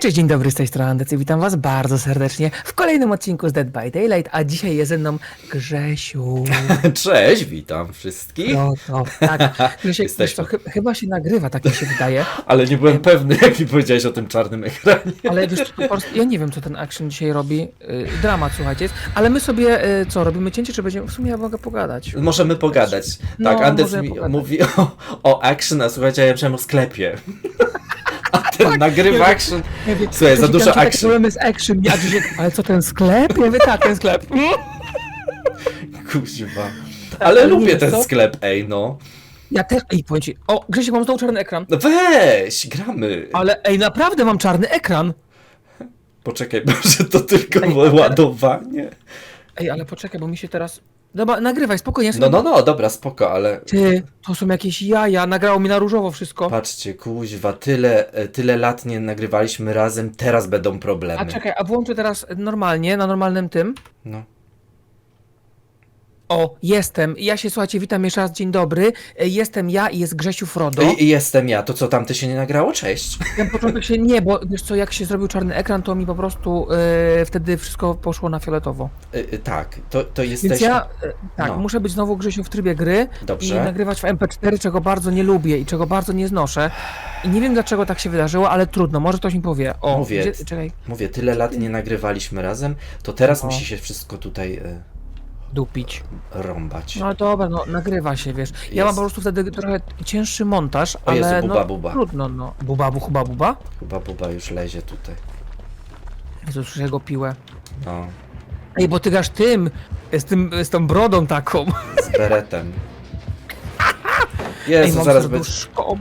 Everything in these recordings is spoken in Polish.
Cześć, dzień dobry, z tej strony Andecy. Witam was bardzo serdecznie w kolejnym odcinku z Dead by Daylight, a dzisiaj jest ze mną Grzesiu. Cześć, witam wszystkich. No to, tak, Grzesiek, wiesz Jesteśmy. co, chy chyba się nagrywa, tak mi się wydaje, Ale nie byłem pewny, jak mi powiedziałeś o tym czarnym ekranie. ale wiesz, po prostu, ja nie wiem, co ten action dzisiaj robi, y, dramat, słuchajcie, jest, ale my sobie, y, co, robimy cięcie, czy będziemy, w sumie ja mogę pogadać. Możemy pogadać. No, tak, Andes możemy mi pogadać. mówi o, o action, a słuchajcie, a ja myślałem o sklepie. Ten Tak, nagrywa action. Ja mówię, Słuchaj, za dużo ja takie action. problemy z action, a Grzesiek, ale co, ten sklep? Ja mówię, tak, ten sklep. Kuźwa. Ale ale lubię wiesz ten co? sklep, ej no. Ja też, ej, powiem ci, o, Grzesiek, mam znowu czarny ekran. No weź, gramy. Ale ej, naprawdę mam czarny ekran. Poczekaj, może to tylko Ej, ale- ładowanie? Ej, ale poczekaj, bo mi się teraz. Dobra, nagrywaj, spokojnie. ja No, no, no, dobra, spoko, ale Ty, to są jakieś jaja, nagrało mi na różowo wszystko. patrzcie, kuźwa, tyle, e, tyle lat nie nagrywaliśmy razem, teraz będą problemy. A czekaj, a włączę teraz normalnie, na normalnym tym. No. O, jestem. Ja się, słuchajcie, witam jeszcze raz, dzień dobry. E, Jestem ja i jest Grzesiu Frodo. I, i jestem ja, to co, tamte się nie nagrało? Cześć. Na początek się nie, bo wiesz co, jak się zrobił czarny ekran, to mi po prostu e, wtedy wszystko poszło na fioletowo. Y, y, tak, to, to Więc jesteś... ja, e, tak, No. muszę być znowu Grzesiu w trybie gry i Dobrze. nagrywać w MP4, czego bardzo nie lubię i czego bardzo nie znoszę. I nie wiem dlaczego tak się wydarzyło, ale trudno, może ktoś mi powie. O, Mówię. gdzie, czekaj, Mówię, tyle lat nie nagrywaliśmy razem, to teraz No. musi się wszystko tutaj y, dupić. rąbać. No dobra, no nagrywa się, wiesz. Ja Jest. mam po prostu wtedy trochę cięższy montaż, O ale Jezu, buba, no buba. trudno, no. Buba, bu, chuba, buba? Chyba Buba już lezie tutaj. Jezu, słyszę jego piłę. No, Ej, bo ty gasz tym, z, tym, z tą brodą taką. z beretem. Ej, Jezu, mam zaraz będzie... serduszko.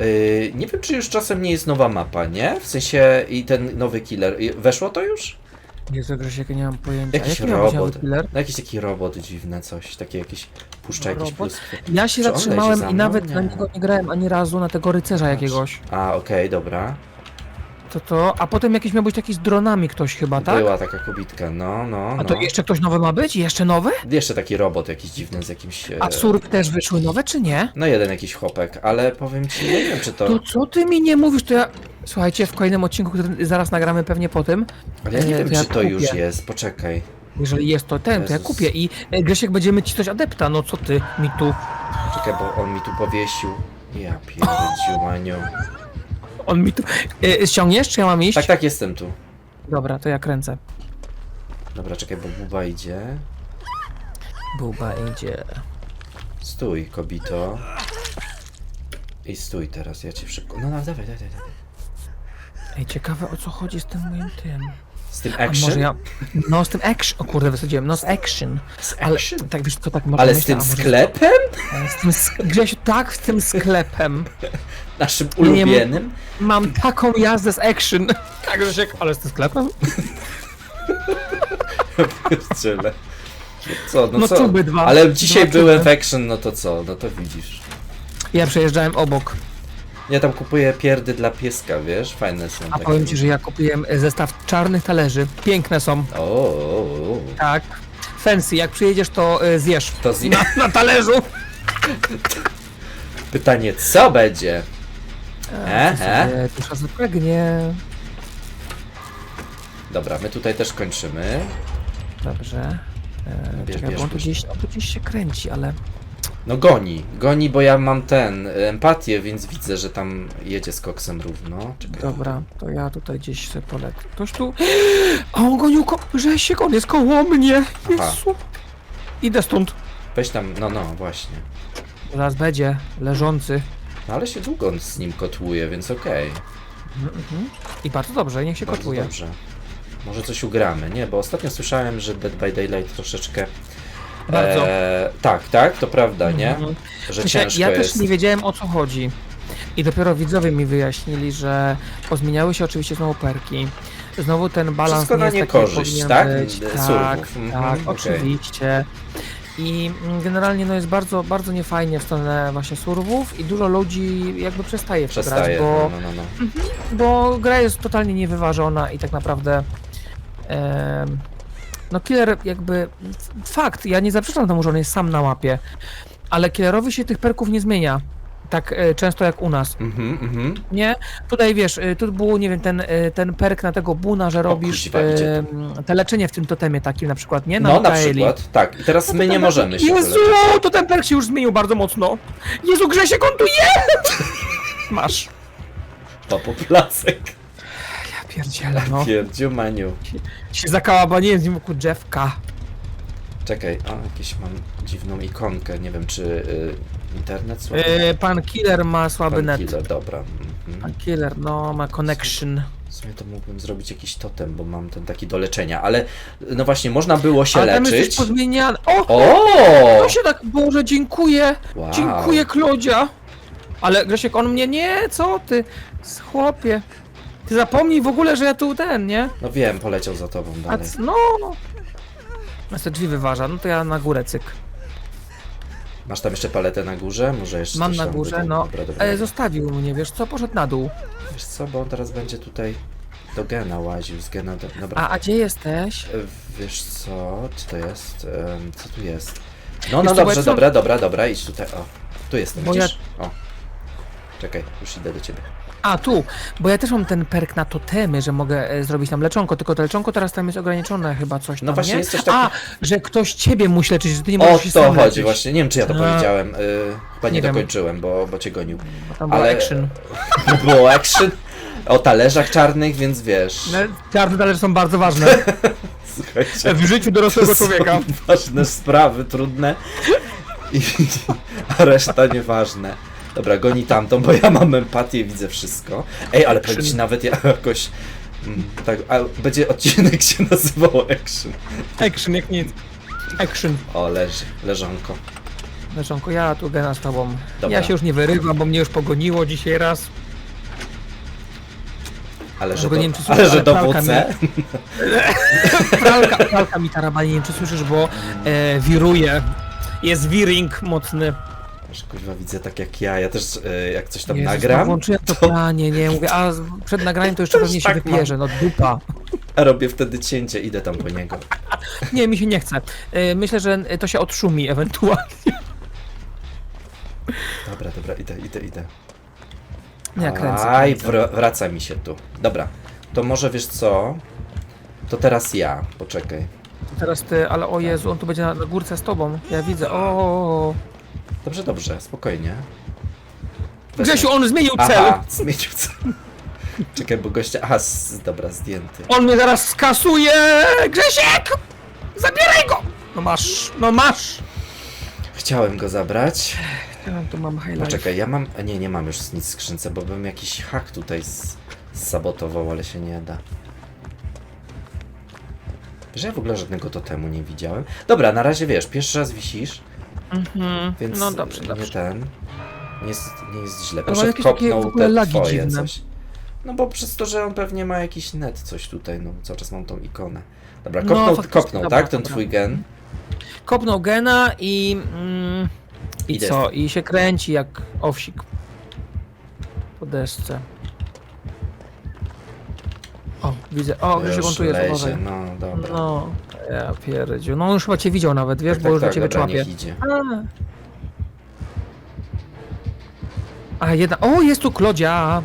Y, nie wiem, czy już czasem nie jest nowa mapa, nie? W sensie i ten nowy killer. Weszło to już? Jezu, Grzesiek, ja nie mam pojęcia. Jakiś Jaki miał być robot. nowy killer? No jakiś taki robot dziwny, coś. Takie jakieś... Puszcza jakieś Robot? pluskwy. Ja się Czy on leży zatrzymałem za i mną? nawet Nie. na niego nie grałem ani razu, na tego rycerza jakiegoś. A, okej, dobra. To to, a potem jakiś miał być taki z dronami ktoś chyba, tak? Była taka kobitka, no, no, A no. to jeszcze ktoś nowy ma być? Jeszcze nowe? Jeszcze taki robot jakiś dziwny z jakimś... e, A surk też wyszły nowe, czy nie? No jeden jakiś chłopek, ale powiem ci, nie wiem czy to... To co ty mi nie mówisz, to ja... Słuchajcie, w kolejnym odcinku, który zaraz nagramy pewnie po tym, Ale ja nie e, wiem to ja czy to kupię. już jest, poczekaj. jeżeli jest to ten, to ja Jezus. kupię i e, Grzesiek będziemy ci coś adepta, no co ty mi tu... Czekaj, bo on mi tu powiesił. Ja pierdziu, Maniu. On mi tu... E, ściągniesz, czy ja mam iść? Tak, tak, jestem tu. Dobra, to ja kręcę. Dobra, czekaj, bo Buba idzie. Buba idzie. Stój, kobito. I stój teraz, ja cię szybko... No, no, dawaj, dawaj. dawaj. Ej, ciekawe o co chodzi z tym moim tym. Z tym A action? może ja... No z tym action... O kurde, wysadziłem. No z action. Z Ale action? tak wiesz co, tak może Ale z myślę, tym a może- sklepem? Z tym sk- Grzesiu, tak, z tym sklepem. Naszym Nie, nie, ulubionym? Mam taką jazdę z action. Tak, Grzesiek, ale z tym sklepem? Pierdziele. Co, no, No co? dwa. Ale dzisiaj Dwa byłem w action, no to co? No to widzisz. Ja przejeżdżałem obok. Ja tam kupuję pierdy dla pieska, wiesz? Fajne są A takie. powiem ci, że ja kupiłem e, zestaw czarnych talerzy. Piękne są. O, o, o. Tak. Fancy, jak przyjedziesz, to e, zjesz. To zje... Na, na talerzu. Pytanie, co będzie? E, e? sobie Dusza zapragnie. Dobra, my tutaj też kończymy. Dobrze. E, Bierz, czekaj, bo on tu, bierz. gdzieś, on tu gdzieś się kręci, ale... No goni, goni, bo ja mam ten, empatię, więc widzę, że tam jedzie z koksem równo. Czekaj. Dobra, to ja tutaj gdzieś sobie polecę. Ktoś tu... A on gonił ko... Grzesiek, on jest koło mnie. Aha. Jezu. Idę stąd. Weź tam, no, no, właśnie. Zaraz będzie leżący. No ale się długo z nim kotłuje, więc okej. Mhm. I bardzo dobrze, niech się Bardzo kotuje. dobrze. Może coś ugramy, nie? Bo ostatnio słyszałem, że Dead by Daylight troszeczkę... Bardzo. E, tak, tak, to prawda, nie? Mhm. Że Wiecie, ciężko ja jest. też nie wiedziałem o co chodzi. I dopiero widzowie mi wyjaśnili, że pozmieniały się oczywiście znowu perki. Znowu ten balans Wszystko nie na jest taki, jak niekorzyść, powinien tak? Być. Tak, surwów. Mhm, tak, okej. oczywiście. I mm, generalnie no jest bardzo, bardzo niefajnie w stronę właśnie surwów i dużo ludzi jakby przestaje w to grać, Przestaje, bo, no, no, no. no. bo gra jest totalnie niewyważona i tak naprawdę em, no killer jakby fakt, ja nie zaprzeczam temu, że on jest sam na mapie, ale killerowi się tych perków nie zmienia. tak e, często jak u nas. Mhm, mhm. Nie? Tutaj wiesz, e, tu był, nie wiem, ten, e, ten perk na tego buna, że robisz kuźwa, idzie e, te leczenie w tym totemie takim na przykład, nie? No, na przykład. Tak, i teraz my nie możemy się Jezu, wyleczyć. to ten perk się już zmienił bardzo mocno. Jezu, Grzesiek, on tu jest! Masz. Papo placek. Ja pierdzielę, no. Pierdziu maniu. Się zakałabaniłem z nim wokół drzewka. Czekaj, o, jakieś mam dziwną ikonkę. Nie wiem, czy y, internet słaby. E, pan Killer ma słaby Pan net. Killer, dobra. Mhm. Pan Killer, no, ma connection. W sumie to mógłbym zrobić jakiś totem, bo mam ten taki do leczenia, ale no właśnie, można było się Ale tam jest leczyć. coś pozmieniane. O! O! To się tak, Boże, dziękuję. Wow. Dziękuję, Klodzia. Ale Grzesiek, on mnie nie, co ty? Chłopie. Ty zapomnij w ogóle, że ja tu ten, nie? No wiem, poleciał za tobą A dalej. c- no. Ja te drzwi wyważa, no to ja na górę cyk. Masz tam jeszcze paletę na górze? Może jeszcze Mam coś na tam górze, no. Dobra, dobra. E, zostawił mnie, wiesz co? Poszedł na dół. Wiesz co, bo on teraz będzie tutaj do gena łaził, z gena do... Dobra. A, a gdzie jesteś? E, Wiesz co, czy to jest? Em, Co tu jest? No, Wiesz no co, bo dobrze, co- dobra, dobra, dobra, idź tutaj, o. Tu jestem, Bo widzisz? O. Czekaj, już idę do ciebie. A, tu. Bo ja też mam ten perk na totemy, że mogę e, zrobić tam leczonko, tylko to leczonko teraz tam jest ograniczone chyba coś tam, No właśnie nie? jest coś takiego- A, że ktoś ciebie musi leczyć, że ty nie O możesz się to sam chodzi leczyć. właśnie, nie wiem czy ja to A. powiedziałem, y, chyba nie, Nie wiem. dokończyłem, bo, bo cię gonił. Bo Tam był Ale- action. Było action o talerzach czarnych, więc wiesz. No, Czarne talerze są bardzo ważne Słuchajcie, w życiu dorosłego są człowieka. ważne sprawy, trudne, i, a reszta nieważne. Dobra, goni tamtą, bo ja mam empatię, widzę wszystko. Ej, ale powiem ci nawet ja jakoś... mm, Tak, a będzie odcinek się nazywał Action. Action jak nic. Action. O, leży, leżonko. Leczonko, ja tu gena z tobą. Dobra. Ja się już nie wyrywam, bo mnie już pogoniło dzisiaj raz. Ale że, do, nie wiem, czy ale że ale. Pralka, pralka mi tarabani, nie wiem czy słyszysz, bo e, wiruje. Jest wiring mocny. Że Kurwa, widzę tak jak ja, ja też e, jak coś tam Jezus, no nagram, Włączyłem to pranie, nie, mówię, a z- przed nagraniem to jeszcze Też pewnie się tak mam. wypierze, no dupa. a robię wtedy cięcie, idę tam po niego. Nie, mi się nie chce. E, myślę, że to się odszumi ewentualnie. Dobra, dobra, idę, idę, idę. Nie, ja kręcę. Aj, kręcę. wr- wraca mi się tu. Dobra, to może wiesz co? To teraz ja, poczekaj. Teraz ty, ale o Jezu, on tu będzie na, na górce z tobą. Ja widzę, o. Dobrze, dobrze, spokojnie. Wezmę- Grzesiu, on zmienił cel! Aha, zmienił cel. Czekaj, bo gościa... Aha, dobra, zdjęty. On mnie zaraz skasuje! Grzesiek! Zabieraj go! No masz, no masz! Chciałem go zabrać. Ja tu mam highlight. Poczekaj, ja mam... a Nie, nie mam już nic w skrzynce, bo bym jakiś hak tutaj z, sabotował, ale się nie da. Że ja w ogóle żadnego totemu nie widziałem. Dobra, na razie wiesz, pierwszy raz wisisz, Mhm. więc No dobrze, nie dobrze. ten. Nie jest, nie jest źle. Proszę jakieś takie kopnął w ogóle te lagi twoje dziwne. coś. No bo przez to, że on pewnie ma jakiś net coś tutaj, no cały czas mam tą ikonę. Dobra, No, kopnął, faktycznie, kopnął dobra, tak? Ten dobra. twój gen. Kopnął gena i... Mm, I Idę. co? I się kręci jak owsik. Po desce. O, widzę. O, on Już tu jest, lezie, uważaj. no dobra. No, ja pierdziu. No on już chyba cię widział nawet, wiesz, tak, bo już tak, do ciebie dobra, człapie. niech idzie. A, jedna... O, jest tu Klodzia!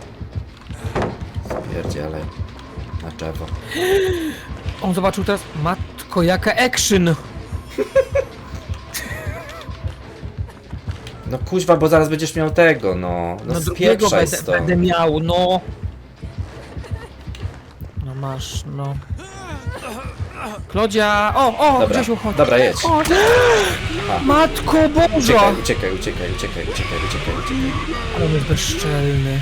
Pierdziele. Na drzewo. On zobaczył teraz... Matko, jaka action! No kuźwa, bo zaraz będziesz miał tego, no. No, No drugiego spieprzaj będę, stąd. będę miał, no. No masz, no. Klodzia! O, o, Dobra, Grzesiu, chodź. dobra, jedź. O. Matko Boża! Uciekaj, uciekaj, uciekaj, uciekaj, uciekaj, uciekaj, uciekaj. Ale on jest bezczelny.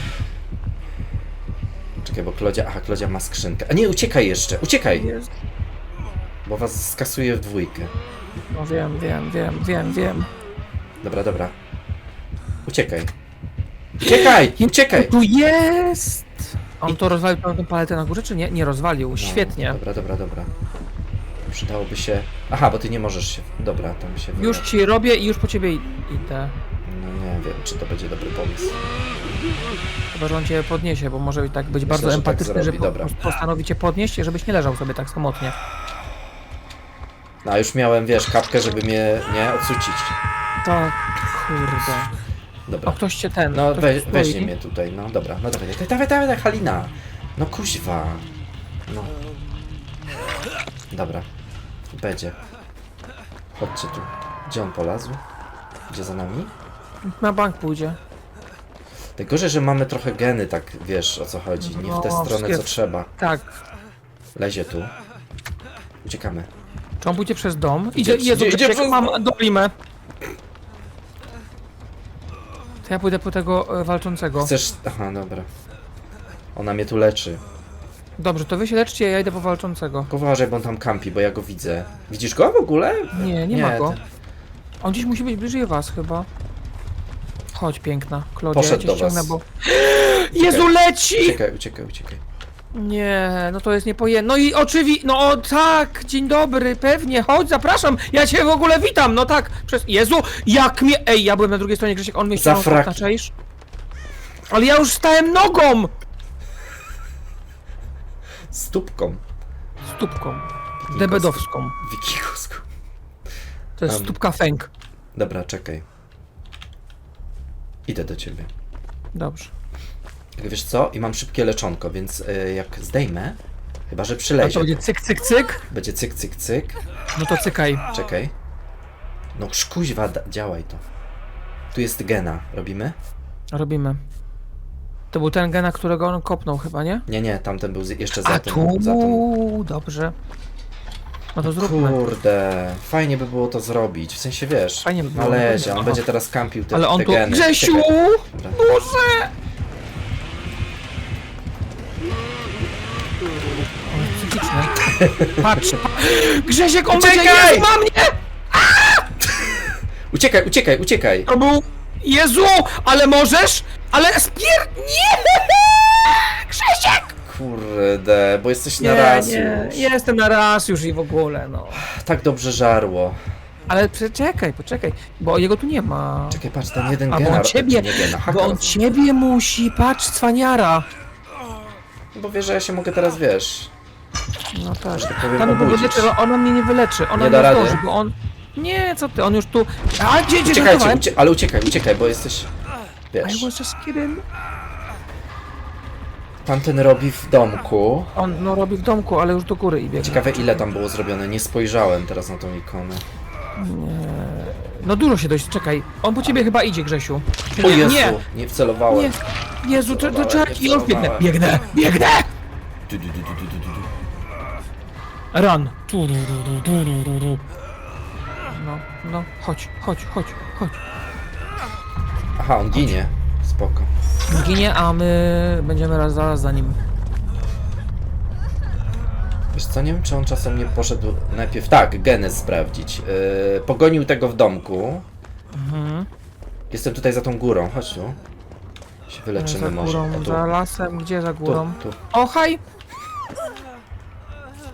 Czekaj, bo Klodzia, aha, Klodzia ma skrzynkę. A nie, uciekaj jeszcze, uciekaj, Jest. bo was skasuje w dwójkę. No wiem, wiem, wiem, wiem, wiem. Dobra, dobra. Uciekaj. Uciekaj, uciekaj! Tu jest! On to rozwalił tą paletę na górze, czy nie? Nie rozwalił, No, świetnie. Dobra, dobra, dobra. Przydałoby się... Aha, bo ty nie możesz się... Dobra, tam się... Już wyleczy. ci robię i już po ciebie idę. No nie wiem, czy to będzie dobry pomysł. Chyba, że on cię podniesie, bo może i tak być Myślę, bardzo że tak empatyczny, zrobi, że po, dobra. postanowi cię podnieść, żebyś nie leżał sobie tak samotnie. No, a już miałem, wiesz, kapkę, żeby mnie, nie, odsucić. To kurde. Dobra. O, ktoś cię ten. No ktoś we, tu weźmie stoi. mnie tutaj, no dobra, no dawaj, dawaj, dawaj, dawaj, dawaj Halina. No kuźwa. No. Dobra. Będzie. Chodźcie tu. Gdzie on polazł? Gdzie za nami? Na bank pójdzie. Najgorzej, że mamy trochę geny, tak wiesz o co chodzi. Nie w tę No, stronę co wszystkie- trzeba. Tak. Lezie tu. Uciekamy. Czy on pójdzie przez dom? Idzie- Idzie, Jezu, idzie- idzie Grzesiek, przez mam dolimę. To ja pójdę po tego e, walczącego. Chcesz... Aha, dobra. Ona mnie tu leczy. Dobrze, to wy się leczcie, ja idę po walczącego. Tylko uważaj, bo on tam kampi, bo ja go widzę. Widzisz go w ogóle? Nie, nie, ma go. ten- On gdzieś musi być bliżej was chyba. Chodź, piękna. Klodia, Poszedł ja cię do ściągnę, was. bo... Jezu, leci! Uciekaj, uciekaj, uciekaj. Nie, no to jest niepojęte. No i oczywiście, no o, tak, dzień dobry, pewnie, chodź, zapraszam, ja cię w ogóle witam, no tak, przez, Jezu, jak mnie, ej, ja byłem na drugiej stronie, Grzesiek, on mnie ściągnął, fraki. czaisz? Ale ja już stałem nogą! Stópką. Stópką, debedowską, Wikingowską. to jest Tam. stópka fęk. Dobra, czekaj. Idę do ciebie. Dobrze. Jak Wiesz co? I mam szybkie leczonko, więc y, jak zdejmę, chyba że A to przylezie, będzie cyk, cyk, cyk, będzie cyk, cyk, cyk. no to cykaj. Czekaj. No szkuźwa, działaj to. Tu jest gena. Robimy? Robimy. To był ten gena, którego on kopnął chyba, nie? Nie, nie, tamten był z- jeszcze za A tym. tu, Za tym. dobrze. No to zróbmy. Kurde, fajnie by było to zrobić. W sensie wiesz, Fajnie by było, na lezie, no. on będzie teraz kampił te, Ale on te tu, geny. Grzesiu! Czekaj. Dobra. Boże! Patrz. Grzesiek, on Uciekaj! będzie... Jezu, ma mnie! Uciekaj, uciekaj, uciekaj! To był... Jezu! Ale możesz? Ale spier... Nie! Grzesiek! Kurde, bo jesteś na raz nie, już. jestem na raz już i w ogóle, no. Tak dobrze żarło. Ale przeczekaj, poczekaj, bo jego tu nie ma. Czekaj, patrz, ten jeden A bo on ciebie, nie gena, haka bo on ciebie musi, patrz, cwaniara. Bo wiesz, że ja się mogę teraz, wiesz... No tak. Tak powiem, Tam go obudzić. wyleczy, ale ona mnie nie wyleczy, ona Nie nie, da rady. zdąży, bo on... Nie, co ty, on już tu... A, gdzie, gdzie, Uciekajcie, żartowałem? ucie... ale uciekaj, uciekaj, bo jesteś... I Wiesz, was just kidding. tamten robi w domku. On no robi w domku, ale już do góry i biegnie. Ciekawe ile tam było zrobione, nie spojrzałem teraz na tą ikonę. No dużo się dość, czekaj. On po ciebie chyba idzie, Grzesiu. O nie? Jezu, Nie, nie wcelowałem. nie. Jezu, to, to czarki, nie już biegnę, biegnę, biegnę! Du, du, du, du, du, du, du. Run. Tu, du, du, du, du, du, du. No, no, chodź, chodź, chodź, chodź. Aha, on ginie. Spoko. Ginie, a my będziemy raz zaraz za nim. Wiesz co, nie wiem czy on czasem nie poszedł najpierw... Tak, geny sprawdzić. Yy, pogonił tego w domku. Mhm. Jestem tutaj za tą górą, chodź tu. Się wyleczymy za może. górą, O, tu. za lasem, gdzie za Tu, górą? tu. O, haj!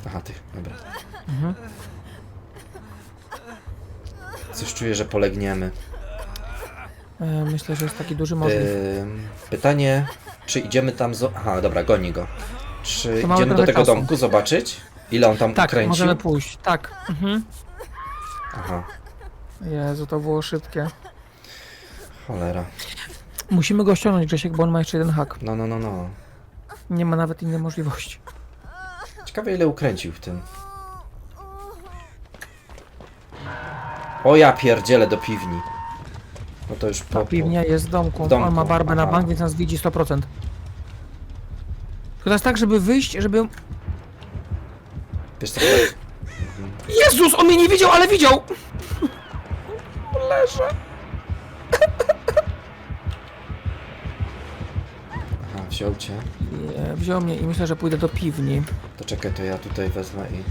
Aha, ty, dobra. Mhm. Coś czuję, że polegniemy. E, myślę, że jest taki duży możliw. Ym, pytanie, czy idziemy tam... Zo- Aha, dobra, goni go. Czy To mamy idziemy do trochę tego czasu. domku zobaczyć? Ile on tam tak, ukręcił? możemy pójść, tak. Mhm. Aha, Jezu, to było szybkie. cholera. Musimy go ściągnąć, Grzesiek, bo on ma jeszcze jeden hak. No, no, no, no. Nie ma nawet innej możliwości. Ciekawe ile ukręcił w tym. O ja pierdzielę do piwni. No to już po... Ta po- piwnia jest w domku. w domku, On ma barbę na aha. bank, więc nas widzi 100%. To teraz tak, żeby wyjść, żeby... Wiesz co, Jezus, on mnie nie widział, ale widział! Leżę. Aha, wziął cię. Nie, wziął mnie i myślę, że pójdę do piwni. To czekaj, to ja tutaj wezmę i...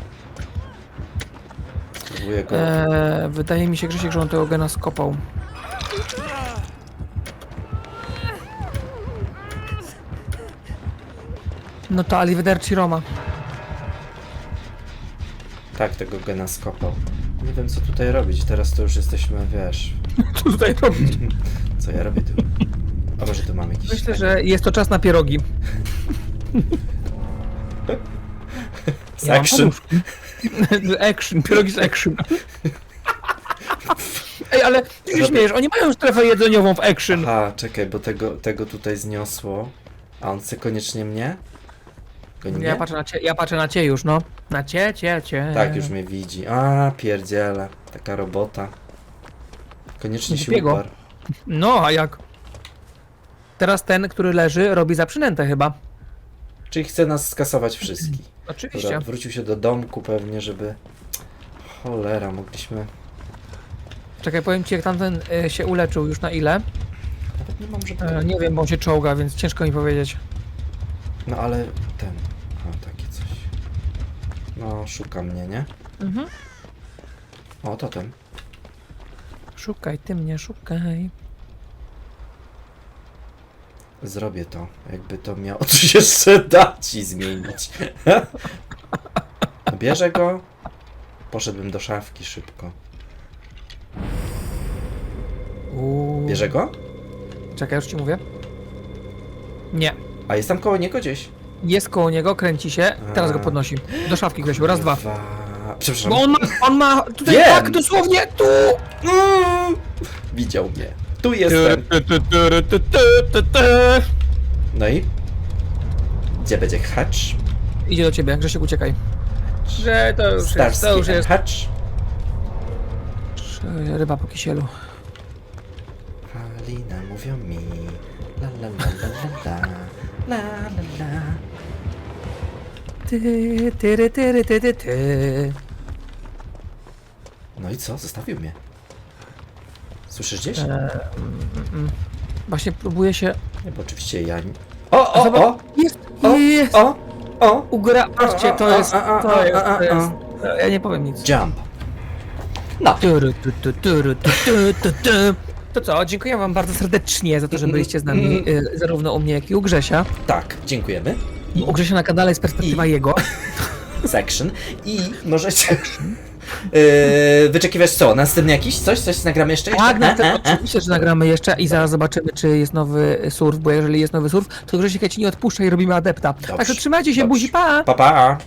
Spróbuję go... Eee, wydaje mi się, Grzesiek, że on tego gena skopał. No to Arrivederci Roma. Tak, tego gena skopał. Nie wiem co tutaj robić, teraz to już jesteśmy, wiesz... Co tutaj robić? Co ja robię tu? A może tu mam jakiś... Myślę, że jest to czas na pierogi. Z action. Z action, pierogi z action. Ej, ale ty się Robię- śmiejesz, oni mają strefę jedzeniową w action. Aha, czekaj, bo tego, tego tutaj zniosło. A on chce koniecznie mnie? Goni mnie? Ja patrzę na cie, ja patrzę na cie już, no. Na cie, cie, cie. Tak, już mnie widzi. A, pierdziele. Taka robota. Koniecznie się Głupiego. uparł. No, a jak? Teraz ten, który leży, robi za przynętę chyba. Czyli chce nas skasować wszystkich. Oczywiście. Dobra, wrócił się do domku pewnie, żeby... Cholera, mogliśmy... Czekaj, powiem ci, jak tamten y, się uleczył już na ile. Nawet nie mam, żeby... E, nie wiem, bo on się czołga, więc ciężko mi powiedzieć. No ale ten... A, takie coś. No, szuka mnie, nie? Mhm. O, to ten. Szukaj, ty mnie szukaj. Zrobię to. Jakby to miało coś jeszcze dać ci zmienić. Bierze go. Poszedłbym do szafki szybko. Uuu. Bierze go? Czekaj, już ci mówię. Nie. A jest tam koło niego gdzieś. Jest koło niego, kręci się, teraz go podnosi. Do szafki, Grzesiu, raz, dwa. Dwa. Przepraszam. Bo on ma, on ma tutaj Wiem. tak dosłownie tu! Mm. Widział mnie. Tu jestem. No i? Gdzie będzie hatch? Idzie do ciebie, Grzesiek, uciekaj. Że to już jest, Starski to już jest hatch. e, ryba po kisielu. Halina mówią mi. La la la la la la. La la la. Ty, ty, ty, ty, ty, ty. No i co? Zostawił mnie. Słyszysz gdzieś? E, mm, mm. Właśnie próbuję się... Nie, bo oczywiście ja nie... O, o, Zobacz, o! Jest, O, jest! o, o! Ugra... Patrzcie, to jest, to jest, to jest... Ja nie powiem nic. Jump. No. Turu, tu, tu, turu, tu, tu, tu, tu. To co, dziękuję wam bardzo serdecznie za to, że byliście z nami, y, zarówno u mnie, jak i u Grzesia. Tak, dziękujemy. U Grzesia na kanale jest perspektywa I- jego. Section. I możecie... Yy, wyczekiwać co? Następny jakiś? Coś? Coś nagramy jeszcze? Tak, na E, e, e. oczywiście, że nagramy jeszcze i zaraz zobaczymy, czy jest nowy surf, bo jeżeli jest nowy surf, to Grzesiek ja ci nie odpuszcza i robimy adepta. Także trzymajcie się, dobrze. buzi, pa! Pa, pa.